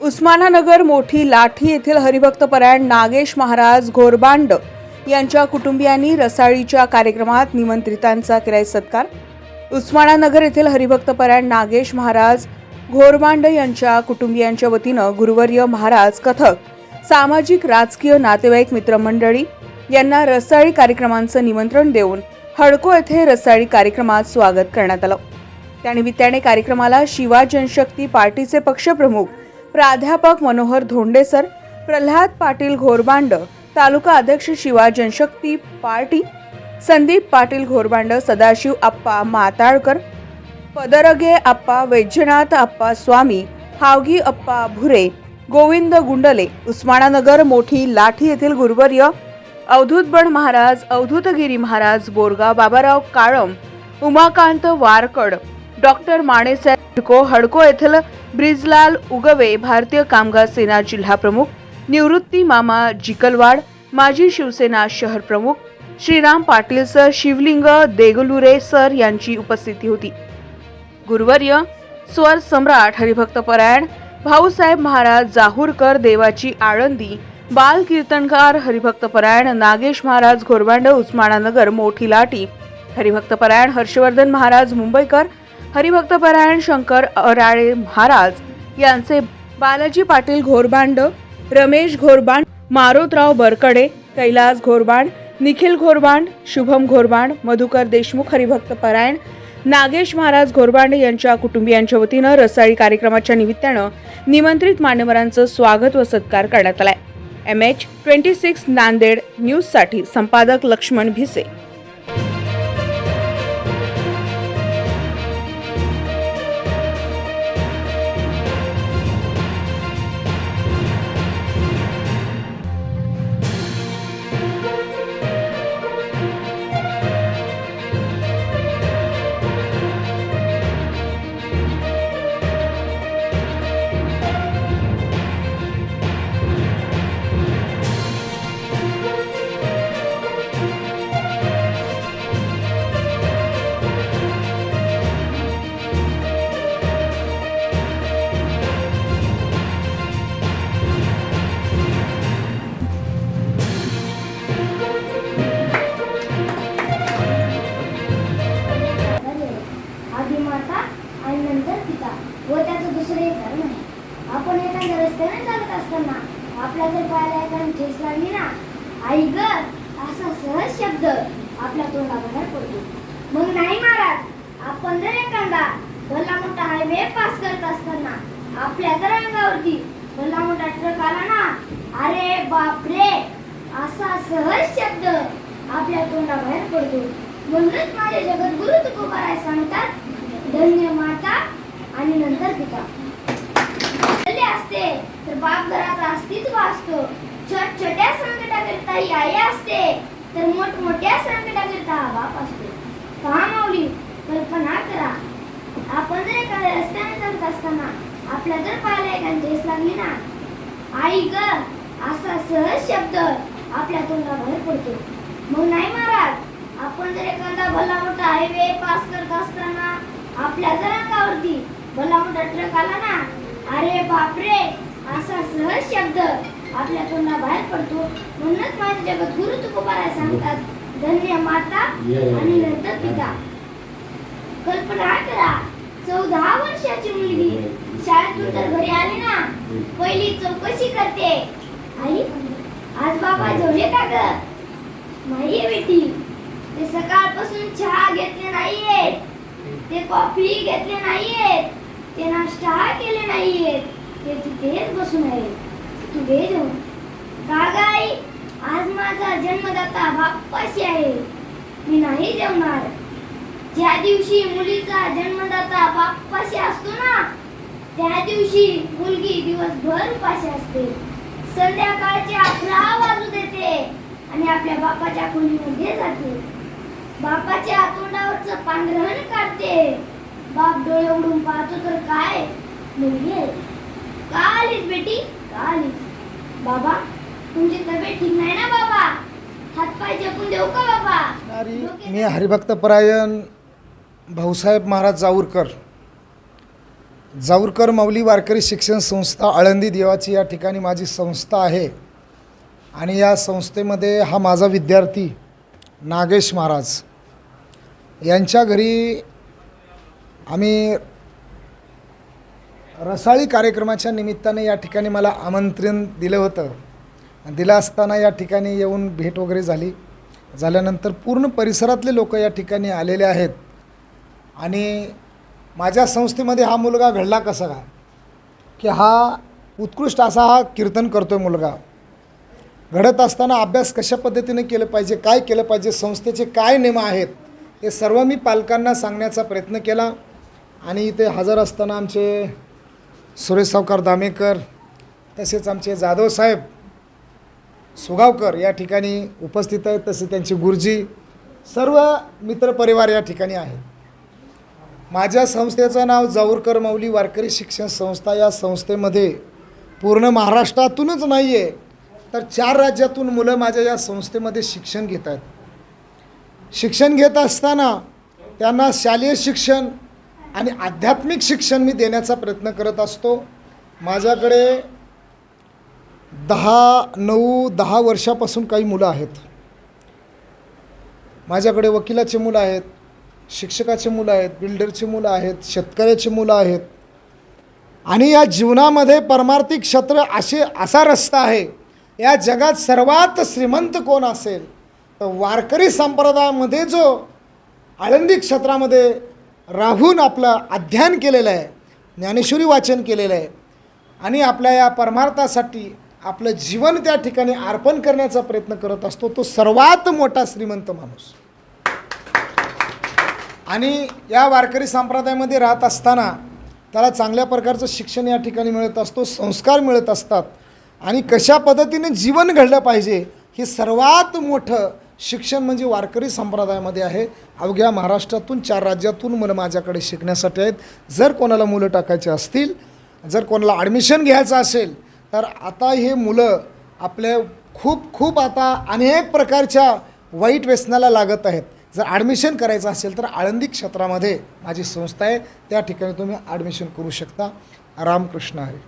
उस्मानानगर मोठी लाठी येथील हरिभक्तपरायण नागेश महाराज घोरबांड यांच्या कुटुंबियांनी रसाळीच्या कार्यक्रमात निमंत्रितांचा केलाय सत्कार. उस्मानानगर येथील हरिभक्तपरायण नागेश महाराज घोरबांड यांच्या कुटुंबियांच्या वतीनं गुरुवर्य महाराज कथक सामाजिक राजकीय नातेवाईक मित्रमंडळी यांना रसाळी कार्यक्रमांचं निमंत्रण देऊन हडको येथे रसाळी कार्यक्रमात स्वागत करण्यात आलं. त्यानिमित्ताने कार्यक्रमाला शिवा जनशक्ती पार्टीचे पक्षप्रमुख प्राध्यापक मनोहर धोंडेसर प्रल्हाद पाटील घोरबांड तालुका अध्यक्ष शिवा जनशक्ती पार्टी संदीप पाटील घोरबांड सदाशिव आप्पा माताळकर पदरगे आप्पा वैद्यनाथ आप्पा स्वामी हावगी अप्पा भुरे गोविंद गुंडले उस्मानानगर मोठी लाठी येथील गुरुवर्य अवधूतबण महाराज अवधूतगिरी महाराज बोरगाव बाबाराव काळम उमाकांत वारकड डॉक्टर माणेसाहेब हडको हडको येथील ब्रिजलाल उगवे भारतीय कामगार सेना जिल्हा प्रमुख निवृत्ती मामा जिकलवाड माजी शिवसेना शहर प्रमुख श्रीराम पाटील सर शिवलिंग देगलुरे सर यांची उपस्थिती होती. गुरुवर्य स्वर सम्राट हरिभक्तपरायण भाऊसाहेब महाराज जाहूरकर देवाची आळंदी बाल कीर्तनकार हरिभक्तपरायण नागेश महाराज घोरबांड उस्मानानगर मोठी लाटी हरिभक्तपरायण हर्षवर्धन महाराज मुंबईकर हरिभक्तपरायण शंकर अराळे महाराज यांचे बालाजी पाटील घोरबांड रमेश घोरबांड मारोतराव बरकडे कैलास घोरबांड निखिल घोरबांड शुभम घोरबांड मधुकर देशमुख हरिभक्त परायण नागेश महाराज घोरबांड यांच्या कुटुंबियांच्या वतीनं रसाळी कार्यक्रमाच्या निमित्तानं निमंत्रित मान्यवरांचं स्वागत व सत्कार करण्यात आलाय. M H twenty six Nanded न्यूजसाठी संपादक लक्ष्मण भिसे. आपल्या जर पायाला एखादी ठेस लागली ना आई ग असा सहज शब्द आपल्या तोंडाबाहेर पडतो. मग नाही महाराज आपण जर एखादा भला मोठा हायवे पास करत असताना आपल्या जर अंगावरती भला मोठा ट्रक आला ना अरे बापरे असा सहज शब्द आपल्या तोंडाबाहेर पडतो. म्हणूनच माझे जगद्गुरु तुकोबाराय सांगतात धन्य माता आणि नंतर पिता. झाले असते तर बाप घराचा अस्तित्व असतो. छोट छोट्या संकटाकरिता ही आई असते तर मोठमोठ्या संकटाकरिता हा बाप असतो. पहा माऊली कल्पना करा. आपण जर एखाद्या रस्त्याने चालत असताना आपल्या जर पायाला एखादी ठेस लागली ना आई ग असा सहज शब्द आपल्या तोंडाबाहेर पडतो. मग नाही महाराज आपण जर एखादा भला मोठा हायवे पास करत असताना आपल्या जर अंगावरती भला मोठा ट्रक आला ना अरे बापरे असा सहज शब्द. आपल्या तोंडाबाहेर पडतो. म्हणूनच माझे जगत गुरु तुकोबाराय सांगतात धन्य माता आणि नंतर पिता. कल्पना करा चौदा वर्षाची मुलगी. शाळेतून तर घरी आली ना. पहिली चौकशी करते. आई आज बाबा जेवले का ग? नाहीये बेटी. ते सकाळपासून चहा घेतले नाहीये ते कॉफी घेतले नाहीये ते नाश्ता केले नाहीये ते तिथेच बसून आहे तू घे जाऊन. का आज माझा जन्मदाता बाप्पाशी आहे. मी नाही जेवणार. ज्या दिवशी मुलीचा जन्मदाता बाप्पाशी असतो ना त्या दिवशी मुलगी दिवसभर उपाशी असते. संध्याकाळचे अकरा वाजू देते आणि आपल्या बापाच्या खोलीमध्ये जाते. बापाच्या तोंडावरचं पांढरहण काढते. बाप डोळे उडून पाहतो तर काय? मुलगी आहे का आलीस बेटी का आलीस बाबा तुमची तब्येत ठीक नाही ना बाबा? हातपाय जपून देऊ का बाबा? डोके- मी हरिभक्तपरायण भाऊसाहेब महाराज जाऊरकर. जाऊरकर माऊली वारकरी शिक्षण संस्था आळंदी देवाची या ठिकाणी माझी संस्था आहे. आणि या संस्थेमध्ये हा माझा विद्यार्थी नागेश महाराज. यांच्या घरी आम्ही रसाळी कार्यक्रमाच्या निमित्ताने या ठिकाणी मला आमंत्रण दिलं होतं. दिलं असताना या ठिकाणी येऊन भेट वगैरे झाली. झाल्यानंतर पूर्ण परिसरातले लोक या ठिकाणी आलेले आहेत. आणि माझ्या संस्थेमध्ये हा मुलगा घडला कसा? का की हा उत्कृष्ट असा हा कीर्तन करतो आहे मुलगा. घडत असताना अभ्यास कशा पद्धतीने केलं पाहिजे काय केलं पाहिजे संस्थेचे काय नियम आहेत हे सर्व मी पालकांना सांगण्याचा प्रयत्न केला. आणि इथे हजर असताना आमचे सुरेश सावकार दामेकर तसेच आमचे जाधव साहेब सुगावकर या ठिकाणी उपस्थित आहेत तसे त्यांची गुरुजी सर्व मित्रपरिवार या ठिकाणी आहेत. माझ्या संस्थेचं नाव जाऊरकर मौली वारकरी शिक्षण संस्था या संस्थेमध्ये पूर्ण महाराष्ट्रातूनच नाही आहे तर चार राज्यातून मुलं माझ्या या संस्थेमध्ये शिक्षण घेत आहेत. शिक्षण घेत असताना त्यांना शालेय शिक्षण आणि आध्यात्मिक शिक्षण मी देण्याचा प्रयत्न करत असतो. माझ्याकडे दहा नऊ दहा वर्षापासून काही मुलं आहेत. माझ्याकडे वकिलाचे मुलं आहेत शिक्षकाचे मुलं आहेत बिल्डरची मुलं आहेत शेतकऱ्याची मुलं आहेत. आणि या जीवनामध्ये परमार्थिक क्षेत्र असे असा रस्ता आहे. या जगात सर्वात श्रीमंत कोण असेल तर वारकरी संप्रदायामध्ये जो आळंदी क्षेत्रामध्ये राहून आपलं अध्ययन केलेलं आहे ज्ञानेश्वरी वाचन केलेलं आहे. आणि आपल्या या परमार्थासाठी आपलं जीवन त्या ठिकाणी अर्पण करण्याचा प्रयत्न करत असतो तो सर्वात मोठा श्रीमंत माणूस. आणि या वारकरी संप्रदायामध्ये राहत असताना त्याला चांगल्या प्रकारचं शिक्षण या ठिकाणी मिळत असतो संस्कार मिळत असतात. आणि कशा पद्धतीने जीवन घडलं पाहिजे हे सर्वात मोठं शिक्षण म्हणजे वारकरी संप्रदायामध्ये आहे. अवघ्या महाराष्ट्रातून चार राज्यातून मुलं माझ्याकडे शिकण्यासाठी आहेत. जर कोणाला मुलं टाकायची असतील जर कोणाला ॲडमिशन घ्यायचं असेल तर आता हे मुलं आपल्या खूप खूप आता अनेक प्रकारच्या वाईट व्यसनाला लागत आहेत. जर ॲडमिशन करायचं असेल तर आळंदी क्षेत्रामध्ये माझी संस्था आहे. त्या ठिकाणी तुम्ही ॲडमिशन करू शकता. रामकृष्ण हरी.